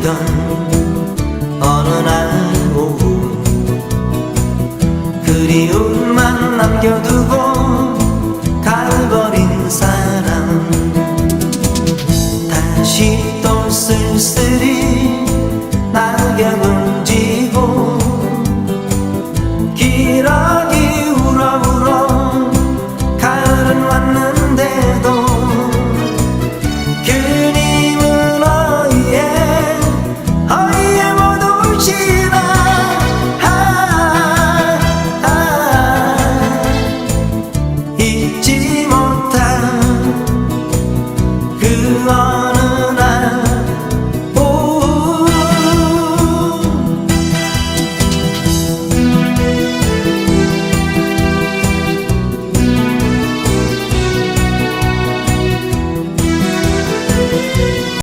달리던 어느 날 오후 그리움만 남겨두고 가버린 사람 다시 또 쓸쓸히 Good morning.